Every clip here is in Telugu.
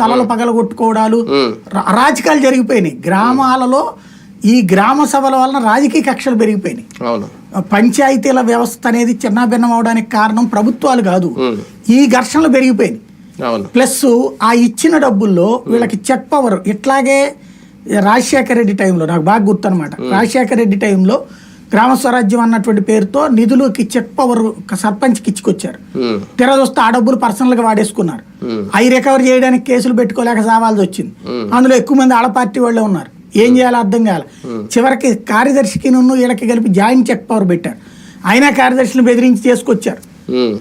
తలలు పగలగొట్టుకోవడాలు రాజకీయాలు జరిగిపోయినాయి. గ్రామాలలో ఈ గ్రామ సభల వలన రాజకీయ కక్షలు పెరిగిపోయినాయి. పంచాయతీల వ్యవస్థ అనేది చిన్నాభిన్నం అవడానికి కారణం ప్రభుత్వాలు కాదు. ఈ ఘర్షణలు పెరిగిపోయినాయి. ప్లస్ ఆ ఇచ్చిన డబ్బుల్లో వీళ్ళకి చెక్ పవర్ ఇట్లాగే రాజశేఖర రెడ్డి టైంలో నాకు బాగా గుర్తనమాట రాజశేఖర రెడ్డి టైంలో గ్రామ స్వరాజ్యం అన్నటువంటి పేరుతో నిధులకి చెక్ పవర్ సర్పంచ్కి ఇచ్చుకొచ్చారు. తిరదొస్తే ఆ డబ్బులు పర్సనల్గా వాడేసుకున్నారు అవి రికవర్ చేయడానికి కేసులు పెట్టుకోలేక సావాల్సి వచ్చింది. అందులో ఎక్కువ మంది ఆడ పార్టీ వాళ్ళే ఉన్నారు. ఏం చేయాలో అర్థం కాలే. చివరికి కార్యదర్శికి నున్ను వీళ్ళకి కలిపి జాయింట్ చెక్ పవర్ పెట్టారు. అయినా కార్యదర్శిని బెదిరించి చేసుకొచ్చారు.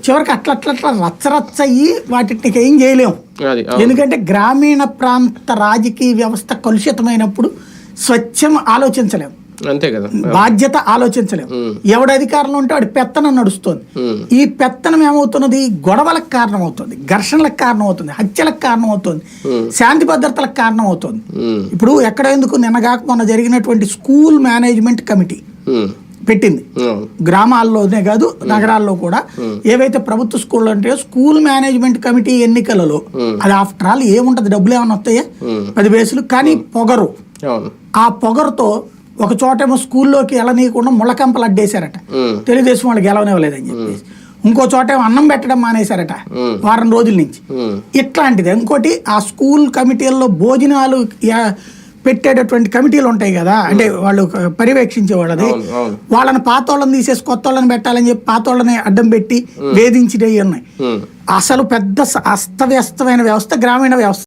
చివరికి అట్లా అట్లా రచ్చరచ్చ అయ్యి వాటికి ఏం చేయలేము ఎందుకంటే గ్రామీణ ప్రాంత రాజకీయ వ్యవస్థ కలుషితమైనప్పుడు స్వచ్ఛం ఆలోచించలేము అంతే కదా. బాధ్యత ఆలోచించలేము ఎవడు అధికారంలో ఉంటే వాడి పెత్తనం నడుస్తుంది. ఈ పెత్తనం ఏమవుతున్నది? గొడవలకు కారణం అవుతుంది ఘర్షణలకు కారణం అవుతుంది హత్యలకు కారణం అవుతుంది శాంతి భద్రతలకు కారణం అవుతుంది. ఇప్పుడు ఎక్కడ ఎందుకు? నిన్నగాక మొన్న జరిగినటువంటి స్కూల్ మేనేజ్మెంట్ కమిటీ. పెట్టింది. గ్రామాల్లోనే కాదు నగరాల్లో కూడా. ఏవైతే ప్రభుత్వ స్కూళ్ళు ఉంటాయో స్కూల్ మేనేజ్మెంట్ కమిటీ ఎన్నికలలో అది ఆఫ్టర్ ఆల్ ఏముంటది డబ్బులు ఏమైనా వస్తాయా? పది బేసులు. కానీ పొగరు. ఆ పొగరుతో ఒక చోటేమో స్కూల్లోకి వెళ్ళనీయకుండా ముళ్ళకంపలు అడ్డేశారట. తెలుగుదేశం వాళ్ళు గెలవనివ్వలేదని చెప్పేసి. ఇంకో చోటేమో అన్నం పెట్టడం మానేశారట వారం రోజుల నుంచి. ఇట్లాంటిది. ఇంకోటి ఆ స్కూల్ కమిటీల్లో భోజనాలు పెట్టేటటువంటి కమిటీలు ఉంటాయి కదా. అంటే వాళ్ళు పర్యవేక్షించే వాళ్ళది. వాళ్ళని పాత వాళ్ళని తీసేసి కొత్త వాళ్ళని పెట్టాలని చెప్పి పాత వాళ్ళని అడ్డం పెట్టి వేధించినవి ఉన్నాయి. అసలు పెద్ద అస్తవ్యస్తమైన వ్యవస్థ గ్రామీణ వ్యవస్థ.